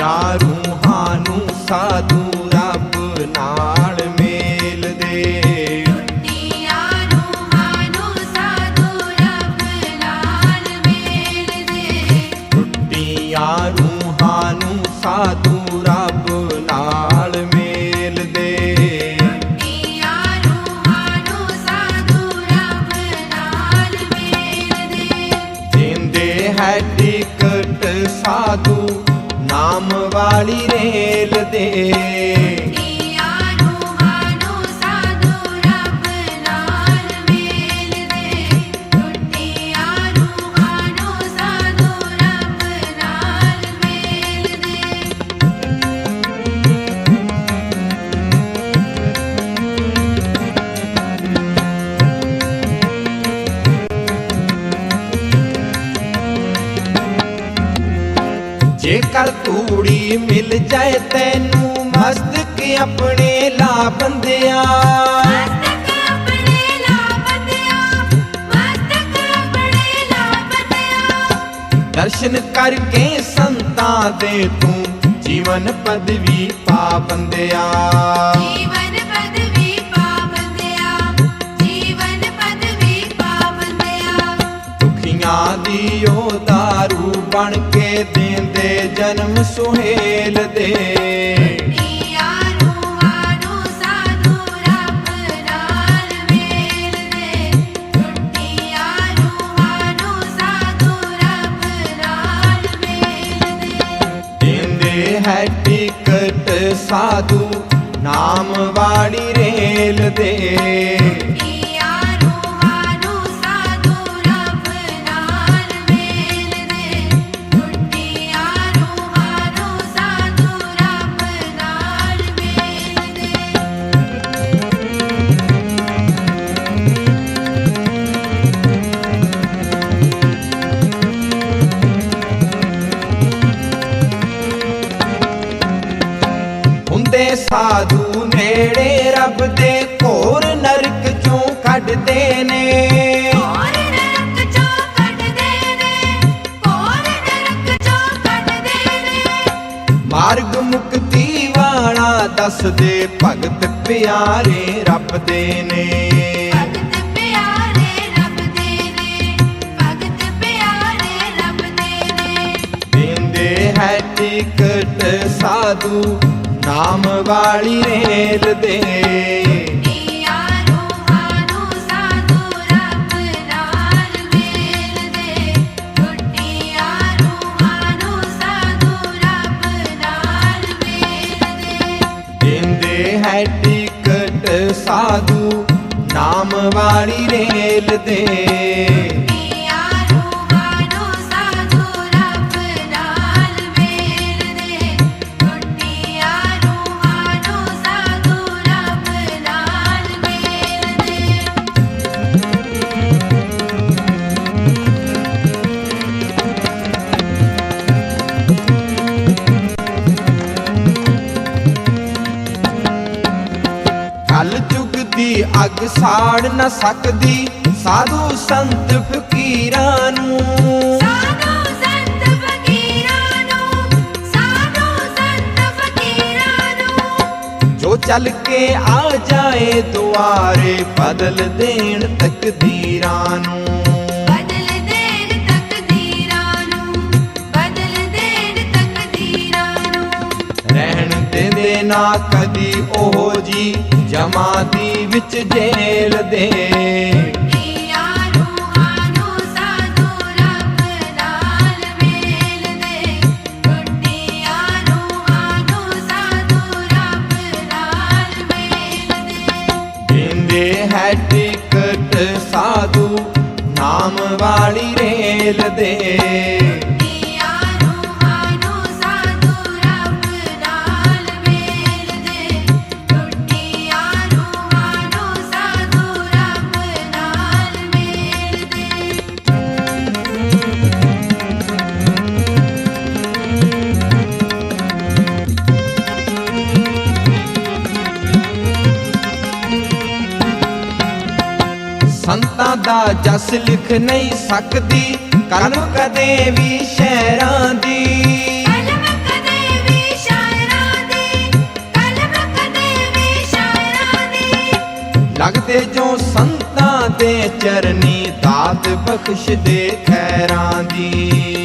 ਰੂਹਾਂ ਨੂੰ ਸਾਧੂ ਰੱਬ ਨਾਲ ਮੇਲ ਦੇ। ਟੁੱਟੀਆਂ ਰੂਹਾਂ ਨੂੰ ਸਾਧੂ ਰੱਬ ਨਾਲ ਮੇਲ ਦੇ। ਟੁੱਟੀਆਂ ਰੂਹਾਂ ਨੂੰ ਸਾਧੂ ਰੱਬ ਨਾਲ ਮੇਲ ਦੇ। ਟੁੱਟੀਆਂ ਰੂਹਾਂ ਨੂੰ ਸਾਧੂ ਰੱਬ ਨਾਲ ਮੇਲ ਦੇ। ਜਿੰਦੇ ਹੈ ਟਿਕਟ ਸਾਧੂ ਨਾਮ ਵਾਲੀ ਰੇਲ ਦੇ ਜੇਕਰ ਤੂੜੀ ਮਿਲ ਜਾਏ ਤੈਨੂੰ ਮਸਤਕ ਆਪਣੇ ਲਾ ਬੰਦਿਆ। ਮਸਤਕ ਆਪਣੇ ਲਾ ਬੰਦਿਆ ਮਸਤਕ ਆਪਣੇ ਲਾ ਬੰਦਿਆ। ਦਰਸ਼ਨ ਕਰਕੇ ਸੰਤਾਂ ਦੇ ਤੂੰ ਜੀਵਨ ਪਦਵੀ ਪਾ ਬੰਦਿਆ। ਜੀਵਨ ਪਦਵੀ ਪਾ ਬੰਦਿਆ ਜੀਵਨ ਪਦਵੀ ਪਾ ਬੰਦਿਆ। ਦੁਖੀਆਂ ਦੀ ਉਹ ਦਾਰੂ ਬਣ ਕੇ ਦੇਂਦੇ ਜਨਮ ਸੁਹੇਲ ਦੇ। ਹੈ ਟਿਕਟ ਸਾਧੂ ਨਾਮ ਵਾਲੀ ਰੇਲ ਦੇ। ਰੱਬ ਦੇ ਘੋਰ ਨਰਕ ਚੋਂ ਕੱਢਦੇ ਨੇ। ਮਾਰਗ ਮੁਕਤੀ ਵਾਲਾ ਦੱਸਦੇ ਭਗਤ ਪਿਆਰੇ ਰੱਬ ਦੇ ਨੇ। ਭਗਤ ਪਿਆਰੇ ਰੱਬ ਦੇ ਨੇ ਭਗਤ ਪਿਆਰੇ ਰੱਬ ਦੇ ਨੇ। ਦਿੰਦੇ ਹੈ ਟਿਕਟ ਸਾਧੂ ਨਾਮ ਵਾਲੀ ਰੇਲ ਦੇ ਹੈ ਟਿਕਟ ਸਾਧੂ ਨਾਮ ਵਾਲੀ ਰੇਲ ਦੇ ਕਲ ਯੁਗ ਦੀ ਅੱਗ ਸਾੜ ਨਾ ਸਕਦੀ। ਸਾਧੂ ਸੰਤ ਫਕੀਰਾਂ ਨੂੰ। ਜੋ ਚੱਲ ਕੇ ਆ ਜਾਏ ਦੁਆਰੇ ਬਦਲ ਦੇਣ ਤਕਦੀਰਾਂ ਨੂੰ। ਬਦਲ ਦੇਣ ਤਕਦੀਰਾਂ ਨੂੰ ਬਦਲ ਦੇਣ ਤਕਦੀਰਾਂ ਨੂੰ। ਰਹਿਣ ਦਿੰਦੇ ਨਾ ਕਦੀ ਉਹ ਜੀ ਜਮਾ ਦੀ ਵਿੱਚ ਜੇਲ ਦੇ। ਹੈ ਟਿਕਟ ਸਾਧੂ ਨਾਮ ਵਾਲੀ ਰੇਲ ਦੇ। ਸੰਤਾਂ ਦਾ ਜਸ ਲਿਖ ਨਹੀਂ ਸਕਦੀ ਕਲਮ ਕਦੇ ਵੀ ਸ਼ਹਿਰਾਂ ਦੀ। ਲਗਦੇ ਜੋ ਸੰਤਾਂ ਦੇ ਚਰਨੀ ਦਾਤ ਬਖਸ਼ ਦੇ ਖੈਰਾਂ ਦੀ।